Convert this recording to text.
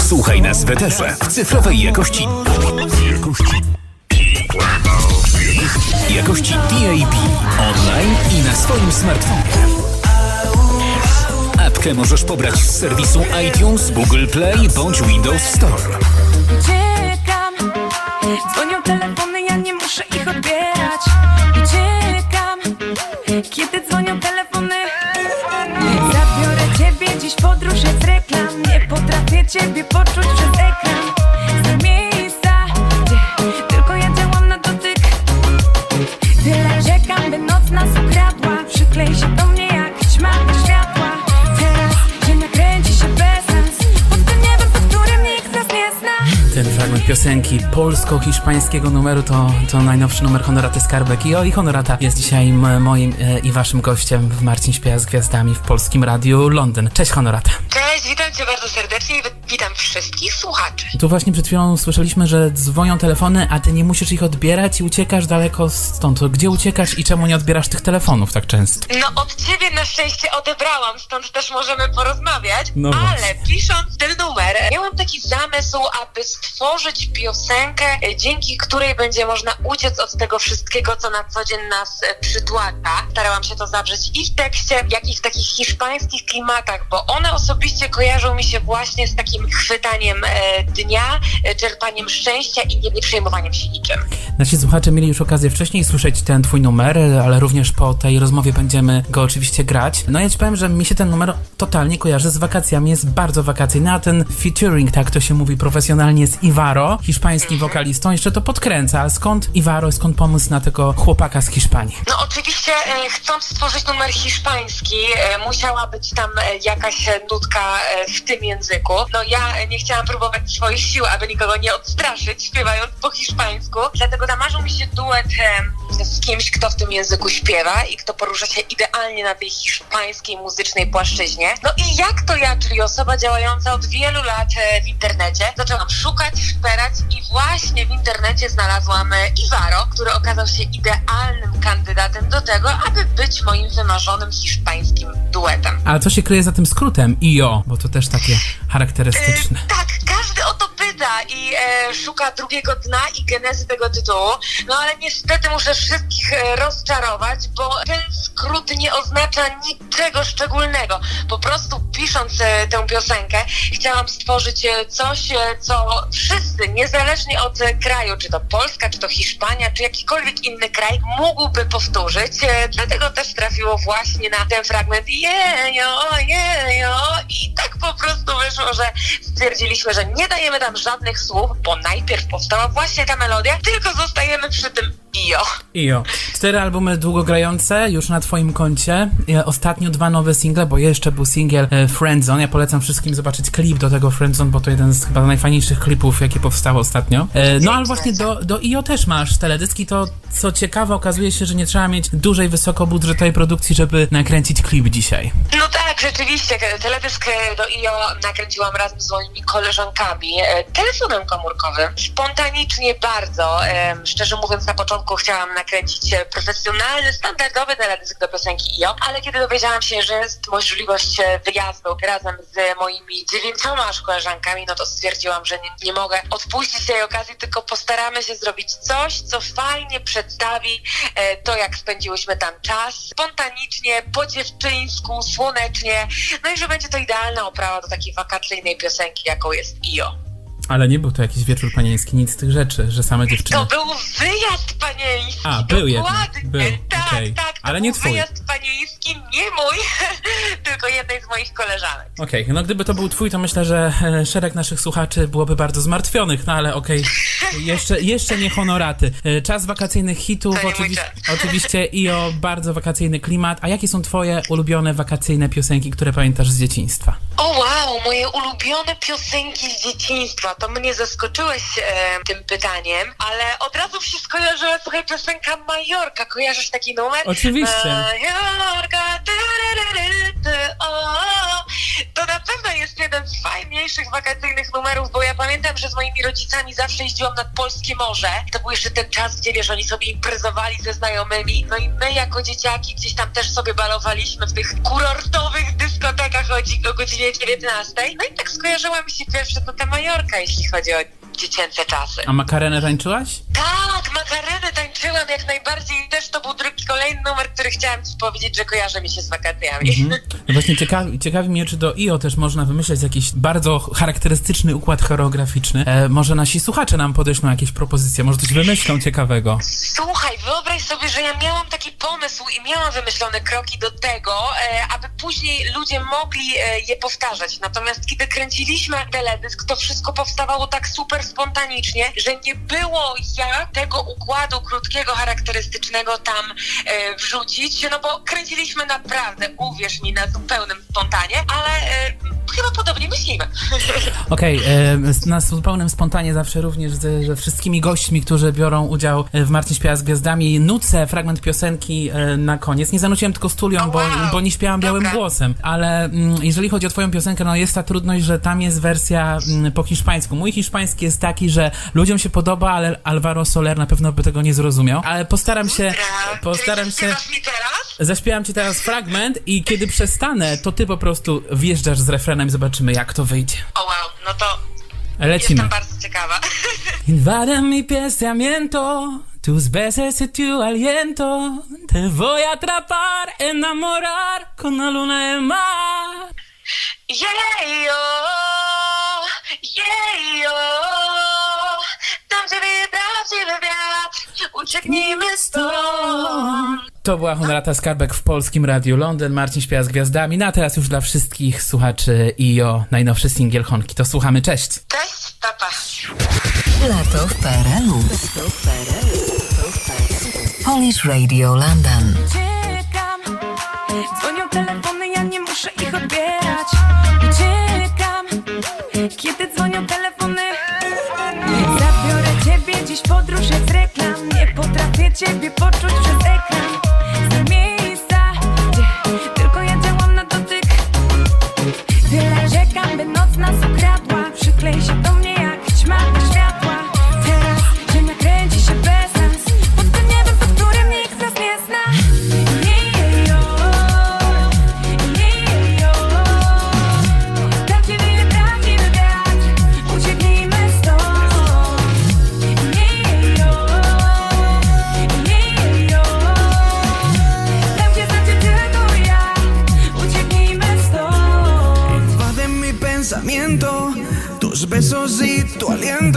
Słuchaj nas w eterze w cyfrowej jakości. Jakości. Jakości DAB. Online i na swoim smartfonie. Apkę możesz pobrać z serwisu iTunes, Google Play bądź Windows Store. Uciekam, dzwonią telefony, ja nie muszę ich odbierać. Ciebie poczuć przez ekran. Z miejsca, gdzie tylko ja działam na dotyk. Tyle czekam, by noc nas ukradła. Przyklej się do mnie jak ćma do światła. Teraz ziemia kręci się bez sens. Pod tym niebem, pod którym nikt nas nie zna. Ten fragment piosenki polsko-hiszpańskiego numeru to, to najnowszy numer Honoraty Skarbek. I o, i Honorata jest dzisiaj m- moim e, i waszym gościem w Marcin Śpiewa z Gwiazdami w Polskim Radiu Londyn. Cześć Honorata. Cześć, witam Cię bardzo serdecznie i witam wszystkich słuchaczy. Tu właśnie przed chwilą słyszeliśmy, że dzwonią telefony, a ty nie musisz ich odbierać i uciekasz daleko stąd. Gdzie uciekasz i czemu nie odbierasz tych telefonów tak często? No od Ciebie na szczęście odebrałam, stąd też możemy porozmawiać, No ale pisząc ten numer, miałam taki zamysł, aby stworzyć piosenkę, e, dzięki której będzie można uciec od tego wszystkiego, co na co dzień nas e, przytłacza. Starałam się to zawrzeć i w tekście, jak i w takich hiszpańskich klimatach, bo one osobiście kojarzą mi się właśnie z takim chwytaniem e, dnia, e, czerpaniem szczęścia i nie, nie przejmowaniem się niczym. Nasi słuchacze mieli już okazję wcześniej słyszeć ten twój numer, ale również po tej rozmowie będziemy go oczywiście grać. No ja ci powiem, że mi się ten numer totalnie kojarzy z wakacjami, jest bardzo wakacyjny, a ten featuring, tak to się mówi profesjonalnie, z Iwaro, hiszpańskim wokalistą, jeszcze to podkręca. Skąd Iwaro, skąd pomysł na tego chłopaka z Hiszpanii? No oczywiście e, chcąc stworzyć numer hiszpański, musiała być tam jakaś nutka e, w tym języku. No ja nie chciałam próbować swoich sił, aby nikogo nie odstraszyć, śpiewając po hiszpańsku. Dlatego namarzył mi się duet z kimś, kto w tym języku śpiewa i kto porusza się idealnie na tej hiszpańskiej muzycznej płaszczyźnie. No i jak to ja, czyli osoba działająca od wielu lat e, w internecie, zaczęłam szukać, szperać i właśnie w internecie znalazłam e, Iwaro, który okazał się idealnym kandydatem do tego, aby być moim wymarzonym hiszpańskim duetem. A co się kryje za tym skrótem IO, bo to też takie charakterystyczne. E, tak, pyta i e, szuka drugiego dna i genezy tego tytułu. No ale niestety muszę wszystkich e, rozczarować, bo ten skrót nie oznacza niczego szczególnego. Po prostu pisząc e, tę piosenkę, chciałam stworzyć e, coś, e, co wszyscy, niezależnie od e, kraju, czy to Polska, czy to Hiszpania, czy jakikolwiek inny kraj, mógłby powtórzyć. Dlatego też trafiło właśnie na ten fragment jejo, jejo i tak po prostu wyszło, że stwierdziliśmy, że nie dajemy tam żadnych słów, bo najpierw powstała właśnie ta melodia, tylko zostajemy przy tym ijo. IO. Cztery albumy długogrające już na twoim koncie. Ostatnio dwa nowe single, bo jeszcze był singiel e, Friendzone. Ja polecam wszystkim zobaczyć klip do tego Friendzone, bo to jeden z chyba najfajniejszych klipów, jakie powstały ostatnio. E, No ale właśnie do, do IO też masz teledyski. To co ciekawe, okazuje się, że nie trzeba mieć dużej, wysokobudżetowej produkcji, żeby nakręcić klip dzisiaj. No tak, rzeczywiście. Teledysk e, do IO nakręciłam razem z moimi koleżankami e, telefonem komórkowym. Spontanicznie bardzo. Szczerze mówiąc, na początku chciałam nakręcić e, profesjonalny, standardowy teledysk do piosenki IO, ale kiedy dowiedziałam się, że jest możliwość e, wyjazdu razem z moimi dziewięcioma koleżankami, no to stwierdziłam, że nie, nie mogę odpuścić tej okazji, tylko postaramy się zrobić coś, co fajnie przedstawi e, to, jak spędziłyśmy tam czas. Spontanicznie, po dziewczyńsku, słonecznie. No i że będzie to idealna oprawa do takiej wakacyjnej piosenki, jaką jest IO. Ale nie był to jakiś wieczór panieński, nic z tych rzeczy, że same dziewczyny. To był wyjazd panieński. A, był dokładnie. był, Tak, okej. tak. Ale nie twój. wyjazd panieński, nie mój, tylko jednej z moich koleżanek. Okej, no gdyby to był twój, to myślę, że e, szereg naszych słuchaczy byłoby bardzo zmartwionych, no ale okej, jeszcze, jeszcze nie honoraty. E, Czas wakacyjnych hitów, mój oczywiście, i o bardzo wakacyjny klimat. A jakie są twoje ulubione wakacyjne piosenki, które pamiętasz z dzieciństwa? O wow, moje ulubione piosenki z dzieciństwa. To mnie zaskoczyłeś e, tym pytaniem, ale od razu się skojarzyła, słuchaj, piosenka Majorka. Kojarzysz taki numer? Oczywiście. Majorka, O. To na pewno jest jeden z fajniejszych wakacyjnych numerów, bo ja pamiętam, że z moimi rodzicami zawsze jeździłam nad Polskie Morze. To był jeszcze ten czas, gdzie wiesz, oni sobie imprezowali ze znajomymi. No i my jako dzieciaki gdzieś tam też sobie balowaliśmy w tych kurortowych dyskotekach o, o godzinie 19. No i tak skojarzyła mi się pierwsze to ta Majorka, jeśli chodzi o dziecięce czasy. A makarenę tańczyłaś? Tak, tańczyłam jak najbardziej. Też to był drugi, kolejny numer, który chciałam ci powiedzieć, że kojarzy mi się z wakacjami. No właśnie ciekawi, ciekawi mnie, czy do IO też można wymyśleć jakiś bardzo charakterystyczny układ choreograficzny. E, może nasi słuchacze nam podeślą jakieś propozycje, może coś wymyślą ciekawego. Słuchaj, wyobraź sobie, że ja miałam taki pomysł i miałam wymyślone kroki do tego, e, aby później ludzie mogli e, je powtarzać. Natomiast kiedy kręciliśmy teledysk, to wszystko powstawało tak super spontanicznie, że nie było jak tego układu krótkiego, charakterystycznego tam e, wrzucić, no bo kręciliśmy naprawdę, uwierz mi, na zupełnym spontanie, ale e, chyba podobnie myślimy. Okej, e, na zupełnym spontanie zawsze również ze, ze wszystkimi gośćmi, którzy biorą udział w Marcin Śpiewa z Gwiazdami, nucę fragment piosenki e, na koniec. Nie zanuciłem tylko stulią, O, bo, wow. bo nie śpiewam białym Dobra. głosem, ale mm, jeżeli chodzi o twoją piosenkę, no jest ta trudność, że tam jest wersja mm, po hiszpańsku. Mój hiszpański jest taki, że ludziom się podoba, ale Alvaro Soler na pewno by tego nie zrozumiał, ale postaram się, Dobra, postaram się... mi teraz? Zaśpiewam ci teraz fragment i kiedy przestanę, to ty po prostu wjeżdżasz z refrenem i zobaczymy, jak to wyjdzie. O wow, no to Lecimy. jestem bardzo ciekawa. Invaden mi pensamiento, tus besos y tu aliento. Te voy a atrapar, enamorar con la luna del mar. Jejo, jejo, tam gdzie wie prawdziwy wiatr, ucieknijmy stąd. To była Honorata Skarbek w Polskim Radiu Londyn. Marcin śpiewa z gwiazdami. No a teraz już dla wszystkich słuchaczy IO najnowszy singiel Honki. To słuchamy. Cześć! Cześć, papa. Lato w PRL-u. Polish Radio London. Uciekam, dzwonią telefony, ja nie muszę ich odbierać ciebie poczuć przez tus besos y tu aliento.